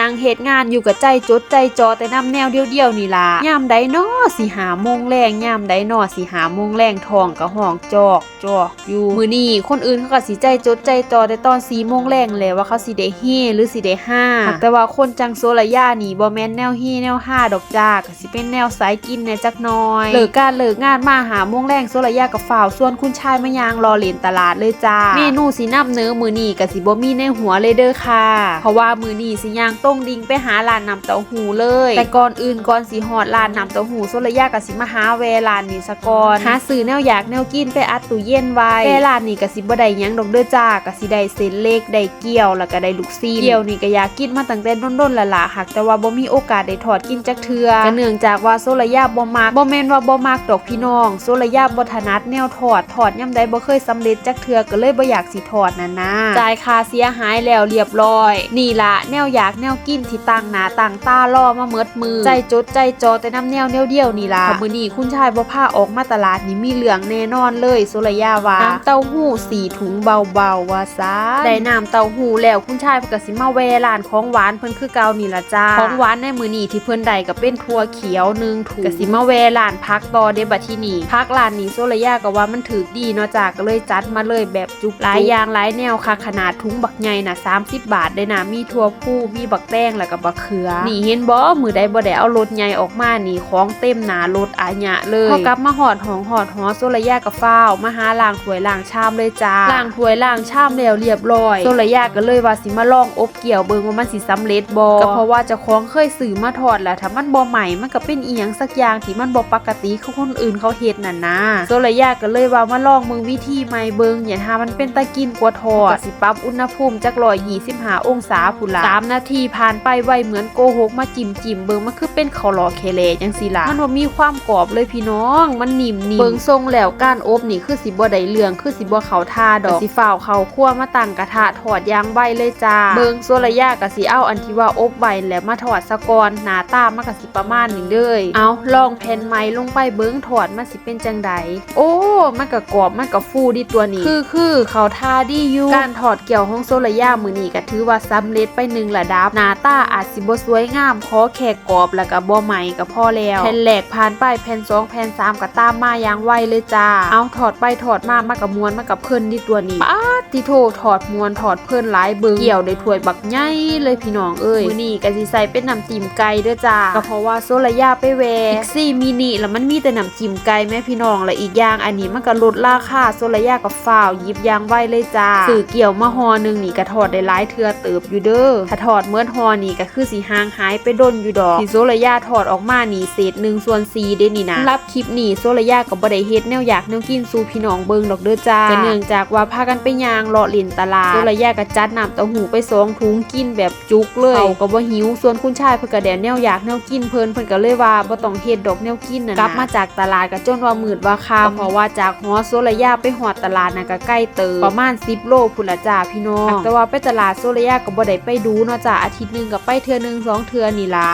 นางเฮ็ดงานอยู่กับใจจดใจจอแต่นำแนวเดียวๆนี่ล่ะยามใดน้อสิหาโมงแรงยามใดน้อสิหาโมงแรงทองก็ห้องจอกจอกอยู่มื้อนี้คนอื่นเขาก็สิใจจดใจจอแต่ตอน4โมงแรงแล้วว่าเขาสิได้เฮหรือสิได้ห้าแต่ว่าคนจังโซลายานี่บ่แม่นแนวเฮแนวห้าดอกจ้าก็สิเป็นแนวสายกินแหน่จักหน่อยเลิกการเลิกงานมาหาโมงแรงโซลายากับฝ่าวส่วนคุณชายมายางรอเล่นตลาดเลยจ้าเมนูสินํเนื้อมื้อนี้ก็สิบ่มีในหัวเลยเด้อค่ะ เพราะว่ามื้อนี้สิย่างต้งดิงไปหาร้านน้ำเต้าหู้เลย แต่ก่อนอื่นก่อนสิฮอดร้านน้ำเต้าหู้โซลยาก็สิมาหาแวร้านนี้ซะก่อนหาซื้อแนวอยากแนวกินไปอัดตู้เย็นไว้แวร้านนี้ก็สิบ่ได้ยังดอกเด้อจ้าก็สิได้เส้นเล็กได้เกี๊ยวแล้วก็ได้ลูกซีนเกี๊ยวนี่ก็อยากกินมาตั้งแต่ด้นๆละล่ะหักแต่ว่าบ่มีโอกาสได้ทอดกินจักเทื่อก็เนื่องจากว่าโซลยาบ่มักบ่แม่นว่าบ่มักดอกพี่น้อง โซลยาบ่ถนัดแนวทอดทอดยามใดบ่เคยสำเร็จจักเทื่อก็เลยบ่อยากสิทอดนั่นนะจ่ายค่าเสียหายแล้วเรียบร้อย นี่ล่ะแนวอยากแนวกินที่ตั้งหน้าตั้งตารอมาเมิดมือ ใจจดใจจอแต่น้ำแนวแนวเดียวนี่ล่ะถ้ามื้อนี้คุณชายบ่พาออกมาตลาดนี่มีเหลืองแน่นอนเลยโซลายาว่าน้ำเต้าหู้สี่ถุงเบาๆว่าซะได้น้ำเต้าหู้แล้วคุณชายเพิ่นก็สิมาแวร้านของหวานเพิ่นคือเก่านี่ล่ะจ้าของหวานในมื้อนี้ที่เพิ่นได้ก็เป็นถั่วเขียวหนึ่งถุงก็สิมาแวร้านพักต่อเด้บัดทีนี้พักร้านนี้โซลายาก็ว่ามันถูกดีเนาะจ้าก็เลยจัดมาเลยแบบจุกหลายอย่างหลายแนวค่ะขนาดถุงบักใหญ่น่ะ30 บาทได้นะมีถั่วผู้มีบักแตงแล้วก็บักเขือ นี่เห็นบ่มือใดบ่ได้เอารถใหญ่ออกมานี่ของเต็มหนารถอาญะเลยพอกลับมาหอดหองหอดหอโซลายากับฟ้าวมาหาล้างถ้วยล้างชามเลยจ้าล้างถ้วยล้างชามแล้วเรียบร้อยโซลายาก็เลยว่าสิมาลองอบเกี่ยวเบิ่งว่ามันสิสำเร็จบ่ก็เพราะว่าเจ้าของเคยซื้อมาทอดแล้วถ้ามันบ่ใหม่มันก็เป็นอีหยังสักอย่างที่มันบ่ปกติคือคนอื่นเขาเฮ็ดนั่นนะโซลายาก็เลยว่ามาลองเบิ่งวิธีใหม่เบิ่งอย่าหามันเป็นตะกินกว่าทอดก็สิปรับอุณหภูมิจาก125องศาพุ่นละ3นาทีผ่านไปไวเหมือนโกหกมาจิ้มจิ้มๆเบิ่งมันคือเป็นข้าวหลอเคเลจังซี่ล่ะมันบ่มีความกรอบเลยพี่น้อง มันนิ่มๆเบิ่งทรงแล้วการอบนี่คือสิบ่ได้เรื่องคือสิบ่เข้าท่าดอกก็สิฝ้าวเข้าครัวมาตั้งกระทะทอดอย่างไวเลยจ้า เบิ่งโซระยะก็สิเอาอันที่ว่าอบไว้แล้วมาทอดซะก่อนหน้าตามันก็สิประมาณนี้เลยเอาลองแผ่นไม้ลงไปเบิ่งทอดมันสิเป็นจังใดโอ้มันก็กรอบมันก็ฟูดีตัวนี้ คือคือเขาท่าดีอยู่การถอดเกี่ยวของโซระยะมื้อนี้ก็ถือว่าสำเร็จไปหนึ่งระดับหน้าตาอาจสิบ่สวยงามขอแค่กรอบแล้วก็บ่ใหม่ก็พอแล้วแผ่นแรกผ่านไปแผ่นสองแผ่นสามก็ตามมาอย่างไวเลยจ้า เอาถอดไปถอดมามากับมวนมากับเพิ่นดีตัวนี้ป้าดที่โทถอดมวนถอดเพิ่นหลายเบิงเกี่ยวได้ถ้วยบักใหญ่เลยพี่น้องเอ้ยมื้อนี้ก็สิใส่เป็นน้ำจิ้มไก่เด้อจ้าก็เพราะว่าโซลายาไปแวอีกซี่มินิแล้วมันมีแต่น้ำจิ้มไก่แม่พี่น้องและอีกอย่างอันนี้มันก็ลดราคาโซลายากับฟ้าวยิบยางไวเลยจ้าซื้อเกี่ยวมาห่อหนึงนี่ก็ถอดได้หลายเทื่อเติบอยู่เด้อถ้าถอดเมื่อห่อนี่ก็คือสิห่างหายไปดนอยู่ดอกที่โซลายาถอดออกมานี่เศษหนึ่งส่วนสี่เด้นี่นะรับคลิปนี่โซลายาก็บ่ได้เฮ็ดแนวอยากแนวกินสู่พี่น้องเบิ่งดอกเด้อจ้าแต่เนื่องจากว่าพากันไปย่างเลาะเล่นตลาดโซลายาก็จัดน้ำเต้าหู้ไปสองถุงกินแบบจุกเลยเขาก็บ่หิวส่วนคุณชายเพิ่นก็แดนแนวอยากแนวกินเพิ่นเพิ่นก็เลยว่าบ่ต้องเฮ็ดดอกแนวกินน่ะนะกลับมาจากตลาดก็จนว่ามืดว่าค่ำเพราะว่าจากหอโซลายาไปหอดตลาดน่ะก็ใกล้เติบประมาณ10โลพุ่นละจ้าพี่น้องแต่ว่าไปตลาดโซลายาก็บ่ได้ไปดูเนาะจ้าอาทิทิตย์หนึ่งกับไปเทื่อหนึ่งสองเทือนี่ละ